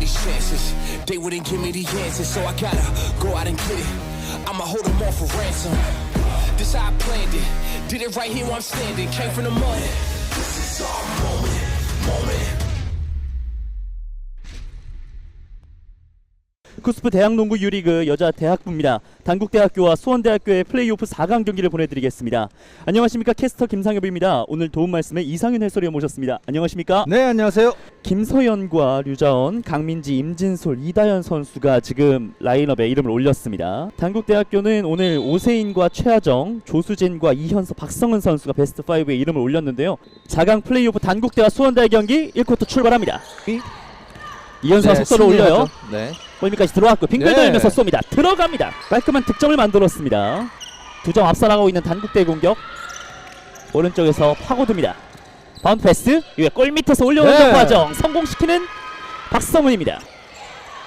these chances. They wouldn't give me the answers, so I gotta go out and get it. I'ma hold them all for ransom. This how I planned it. Did it right here where I'm standing. Came from the mud. This is our moment, moment. 쿠스프 대학농구 유리그 여자 대학부입니다. 단국대학교와 수원대학교의 플레이오프 4강 경기를 보내드리겠습니다. 안녕하십니까 캐스터 김상엽입니다. 오늘 도움 말씀에 이상윤 해설위원 모셨습니다. 안녕하십니까? 네 안녕하세요. 김서연과 류자원, 강민지, 임진솔, 이다현 선수가 지금 라인업에 이름을 올렸습니다. 단국대학교는 오늘 오세인과 최하정, 조수진과 이현서, 박성은 선수가 베스트 5에 이름을 올렸는데요. 4강 플레이오프 단국대와 수원대의 경기 1쿼터 출발합니다. 이 현서가 네, 속도를 올려요. 승리하죠. 네. 골밑까지 들어왔고 빙글 네. 돌면서 쏩니다. 들어갑니다. 깔끔한 득점을 만들었습니다. 두 점 앞서 나가고 있는 단국대 공격. 오른쪽에서 파고듭니다. 바운드 패스 이후에 골 밑에서 올려오는 네. 과정 성공시키는 박성훈입니다.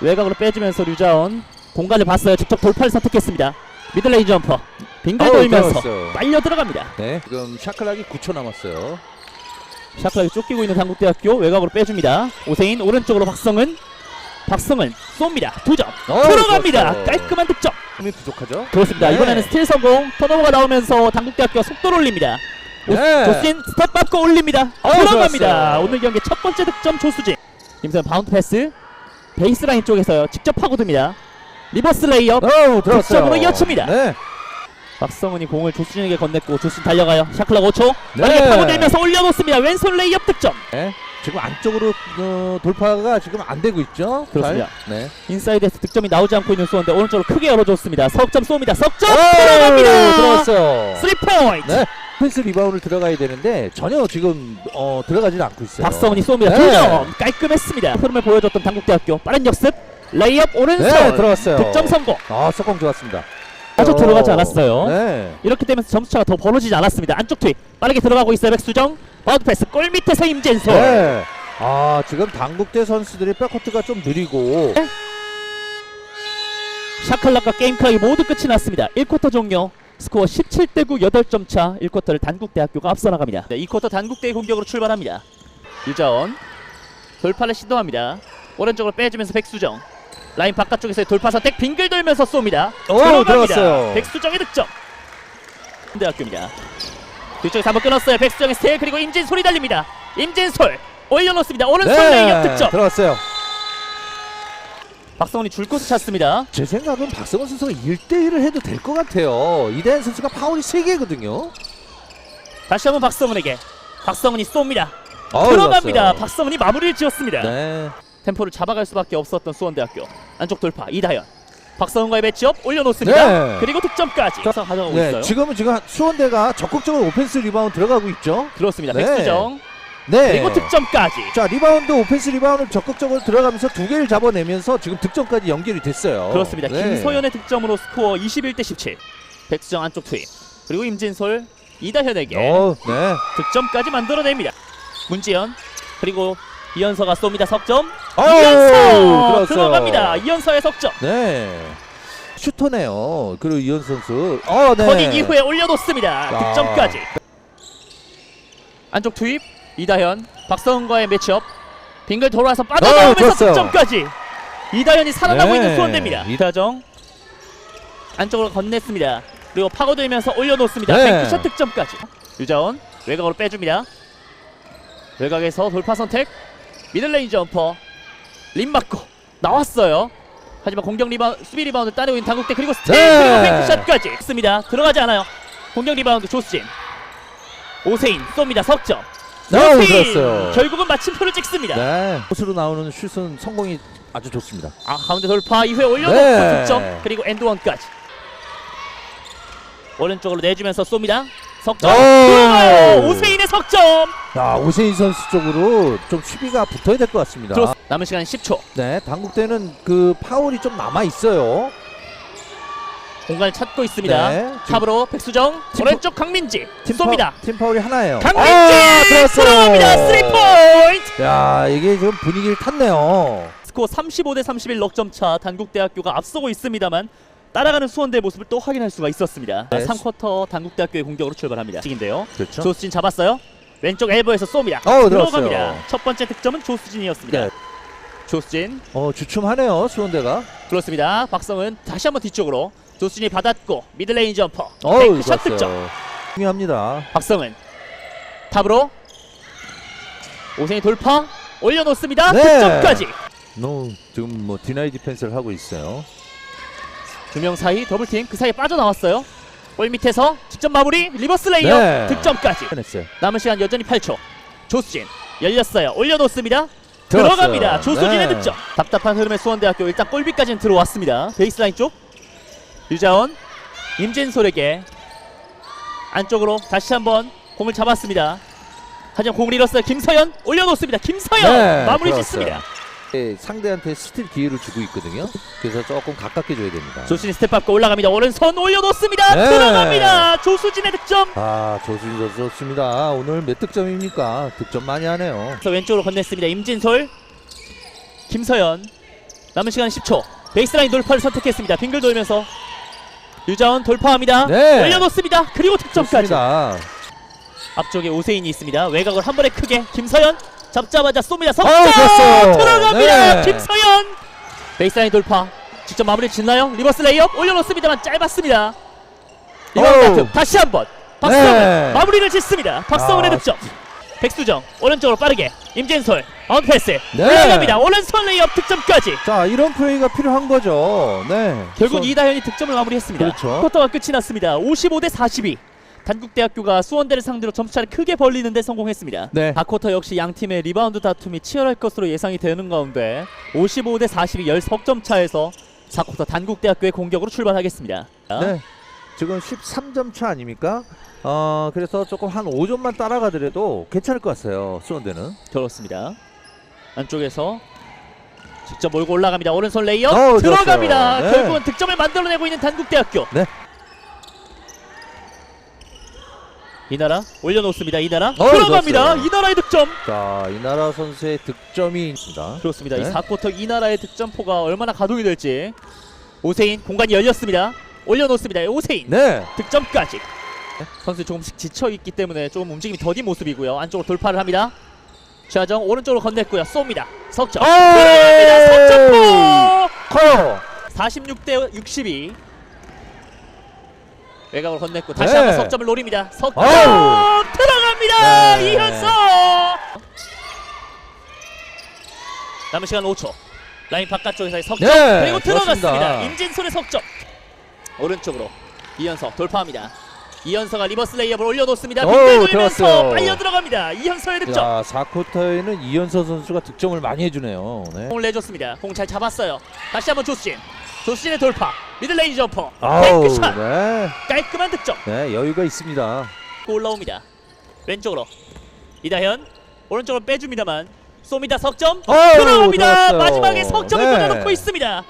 외곽으로 빼주면서 류자원 공간을 봤어요. 직접 돌파를 선택했습니다. 미들레인 점퍼 빙글 돌면서. 빨려 들어갑니다. 네. 지금 샤클락이 9초 남았어요. 샤클락이 쫓기고 있는 단국대학교 외곽으로 빼줍니다. 오세인 오른쪽으로 박성은 박성은 쏩니다. 두점 어우, 들어갑니다. 좋았어요. 깔끔한 득점. 힘이 부족하죠? 그렇습니다. 네. 이번에는 스틸 성공. 턴오버가 나오면서 단국대학교가 속도를 올립니다. 오- 네. 조수진 스텝 밟고 올립니다. 어, 들어갑니다. 좋았어요. 오늘 경기 첫 번째 득점 조수진. 김선 바운드 패스. 베이스라인 쪽에서요. 직접 파고듭니다. 리버스 레이업. 들었어요. 득점으로 이어집니다. 네. 박성훈이 공을 조수진에게 건넸고 조수진 달려가요. 샤클락 5초. 네. 빠르게 파고 들면서 올려놓습니다. 왼손 레이업 득점. 네. 지금 안쪽으로 어, 돌파가 지금 안 되고 있죠? 그렇습니다. 잘. 네. 인사이드에서 득점이 나오지 않고 있는 수원데 오른쪽으로 크게 열어줬습니다. 석점 쏩니다. 석점 들어갑니다. 들어갔어요. 3포인트. 네. 펜스 리바운드 들어가야 되는데 전혀 지금 어, 들어가질 않고 있어요. 박성훈이 쏩니다. 네. 두점 깔끔했습니다. 흐름을 보여줬던 단국대학교 빠른 역습 레이업 오른손 네, 들어갔어요. 득점 성공. 아, 석공 좋았습니다. 아주 어, 들어가지 않았어요. 네. 이렇게 되면서 점수차가 더 벌어지지 않았습니다. 안쪽 투입 빠르게 들어가고 있어요. 백수정 바운드 패스 골 밑에서 임진솔. 네. 아, 지금 당국대 선수들의 백코트가 좀 느리고 샤칼락과 게임 클락이 모두 끝이 났습니다. 1쿼터 종료. 스코어 17대 9 8점 차 1쿼터를 단국대학교가 앞서 나갑니다. 네, 2쿼터 단국대의 공격으로 출발합니다. 유자원 돌파를 시도합니다. 오른쪽으로 빼주면서 백수정 라인 바깥쪽에서 돌파 선택 빙글 돌면서 쏩니다. 오, 들어갑니다. 들어갔어요. 백수정의 득점. 대학교입니다. 뒤쪽에서 한번 끊었어요. 백수정의 스테일 그리고 임진솔이 달립니다. 임진솔 올려놓습니다. 오른손 레이업 득점. 네. 들어갔어요. 박성훈이 줄 곳을 찾습니다. 제 생각은 박성원 선수가 1대1을 해도 될 것 같아요. 이대현 선수가 파울이 3개거든요. 다시 한번 박성훈에게 박성훈이 쏩니다. 어우, 들어갑니다. 좋았어요. 박성훈이 마무리를 지었습니다. 네. 템포를 잡아갈 수밖에 없었던 수원대학교 안쪽 돌파 이다현 박성훈과의 매치업 올려놓습니다. 네. 그리고 득점까지 서 가져가고 네, 있어요. 지금은 지금 수원대가 적극적으로 오펜스 리바운드 들어가고 있죠. 그렇습니다. 네. 백수정 네. 그리고 득점까지 자, 리바운드 오펜스 리바운드 적극적으로 들어가면서 두 개를 잡아내면서 지금 득점까지 연결이 됐어요. 그렇습니다. 네. 김소연의 득점으로 스코어 21 대 17 백수정 안쪽 투입 그리고 임진솔 이다현에게 어, 네. 득점까지 만들어냅니다. 문지연 그리고 이현서가 쏩니다. 석점 이현서. 들어갑니다. 이현서의 석점 네. 슈터네요. 그리고 이현 선수. 어, 네. 커닝 이후에 올려놓습니다. 자. 득점까지. 안쪽 투입 이다현 박성훈과의 매치업 빙글 돌아서 빠져나오면서 좋았어요. 득점까지. 이다현이 살아나고 네. 있는 수원대입니다. 이다정 안쪽으로 건넸습니다. 그리고 파고들면서 올려놓습니다. 네. 뱅크샷 득점까지. 유자원 외곽으로 빼줍니다. 외곽에서 돌파 선택 미들레인 점퍼 림 맞고 나왔어요. 하지만 공격 리바운드 수비 리바운드 따내고 있는 단국대 그리고 스틸 네. 그리고 뱅크샷까지 습니다 들어가지 않아요. 공격 리바운드 조스진 오세인 쏩니다 석점 네, 오세인 좋았어요. 결국은 마침표를 찍습니다. 네. 코스로 나오는 슛은 성공이 아주 좋습니다. 아 가운데 돌파 이후에 올려놓고 네. 득점 그리고 엔드원까지 오른쪽으로 내주면서 쏩니다. 석점 오! 들어가요. 오세인의 석점 자, 오세인 선수 쪽으로 좀 수비가 붙어야 될 것 같습니다. 들어 남은 시간 10초 네, 당국대는 그 파울이 좀 남아 있어요. 공간을 찾고 있습니다. 네, 지금 탑으로 백수정 팀 오른쪽 강민지 팀 쏩니다. 파, 팀 파울이 하나예요. 강민지 아, 들어갔어요. 들어갑니다. 3 포인트 야, 이게 지금 분위기를 탔네요. 스코어 35 대 31 넉점 차 단국대학교가 앞서고 있습니다만 따라가는 수원대의 모습을 또 확인할 수가 있었습니다. 네. 3쿼터 단국대학교의 공격으로 출발합니다. 지인데요. 그렇죠. 조수진 잡았어요. 왼쪽 엘보에서 쏩니다. 어우, 들어갑니다. 첫 번째 득점은 조수진이었습니다. 네. 조수진 어 주춤하네요 수원대가. 그렇습니다. 박성은 다시 한번 뒤쪽으로 조수진이 받았고 미들레인 점퍼 어우 뱅크샷 득점. 중요합니다. 박성은 탑으로 오세인 돌파 올려놓습니다. 네. 득점까지 너 지금 뭐 디나이 디펜스를 하고 있어요. 두 명 사이 더블팀 그 사이에 빠져나왔어요. 골 밑에서 직접 마무리 리버스 레이어 네. 득점까지. 했어요. 남은 시간 여전히 8초. 조수진 열렸어요. 올려놓습니다. 들어왔어요. 들어갑니다. 조수진의 네. 득점. 답답한 흐름의 수원대학교 일단 골밑까지는 들어왔습니다. 베이스라인 쪽. 유자원 임진솔에게 안쪽으로 다시 한번 공을 잡았습니다. 하지만 공을 잃었어요. 김서연 올려놓습니다. 김서연! 네, 마무리 들어왔어요. 짓습니다. 예, 상대한테 스틸 기회를 주고 있거든요. 그래서 조금 가깝게 줘야 됩니다. 조수진 스텝 밟고 올라갑니다 오른손 올려놓습니다 네. 들어갑니다 조수진의 득점 아 조수진 선수 좋습니다. 오늘 몇 득점입니까? 득점 많이 하네요. 그래서 왼쪽으로 건넸습니다. 임진솔, 김서연. 남은 시간 10초. 베이스라인 돌파를 선택했습니다. 빙글 돌면서 유자원 돌파합니다. 네. 올려놓습니다. 그리고 득점까지. 좋습니다. 앞쪽에 오세인이 있습니다. 외곽을 한 번에 크게 김서연 잡자마자 쏩니다. 석점 아우, 좋았어요. 들어갑니다. 네. 김서연. 베이스라인 돌파. 직접 마무리 짓나요? 리버스 레이업 올려놓습니다만 짧았습니다. 이번 다시 한번 박성은 네. 마무리를 짓습니다. 박성은의 아, 득점. 백수정 오른쪽으로 빠르게 임진솔 언패스 네. 올라갑니다. 오른손 레이업 득점까지. 자 이런 플레이가 필요한 거죠. 네. 결국 수원- 이다현이 득점을 마무리했습니다. 그렇죠. 쿼터가 끝이 났습니다. 55 대 42. 단국대학교가 수원대를 상대로 점수차를 크게 벌리는데 성공했습니다. 네. 바쿼터 역시 양 팀의 리바운드 다툼이 치열할 것으로 예상이 되는 가운데 55 대 42 10석점 차에서 4쿼터 단국대학교의 공격으로 출발하겠습니다. 네. 지금 13점 차 아닙니까? 어 그래서 조금 한 5점만 따라가더라도 괜찮을 것 같아요. 수원대는. 그렇습니다. 안쪽에서 직접 몰고 올라갑니다. 오른손 레이어 어우, 들어갑니다. 좋았어요. 네. 결국은 득점을 만들어내고 있는 단국대학교. 네. 이나라 올려놓습니다. 이나라 어우, 들어갑니다. 좋았어요. 이나라의 득점. 자 이나라 선수의 득점이 있습니다. 그렇습니다. 이 네. 4쿼터 이나라의 득점포가 얼마나 가동이 될지. 오세인 공간이 열렸습니다. 올려놓습니다. 오세인 네. 득점까지. 선수 조금씩 지쳐 있기 때문에 조금 움직임이 더딘 모습이고요. 안쪽으로 돌파를 합니다. 최하정 오른쪽으로 건넸고요. 쏩니다. 석점. 들어갑니다. 석점포. 커. 46 대 62. 외곽으로 건넸고 다시 네. 한번 석점을 노립니다. 석점 아우. 들어갑니다. 네. 이현석. 남은 시간 5초. 라인 바깥쪽에서의 석점 네, 그리고 들어갔습니다. 임진솔의 석점. 오른쪽으로 이현석 돌파합니다. 이현석가 리버스 레이업을 올려놓습니다. 돌면서 들어갔어요. 빨려 들어갑니다. 이현석의 득점. 자 4쿼터에는 이현서 선수가 득점을 많이 해주네요. 네. 공을 내줬습니다. 공 잘 잡았어요. 다시 한번 조수진. 조수진의 돌파. 미들레인 점퍼. 아우 뱅크샷. 네. 깔끔한 득점. 네 여유가 있습니다. 올라옵니다. 왼쪽으로 이다현 오른쪽으로 빼줍니다만 쏩니다 석점 어우, 들어갑니다. 좋았어요. 마지막에 석점을 네. 끊어놓고 있습니다.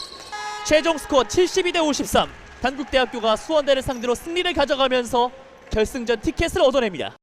최종 스코어 72대 53. 단국대학교가 수원대를 상대로 승리를 가져가면서 결승전 티켓을 얻어냅니다.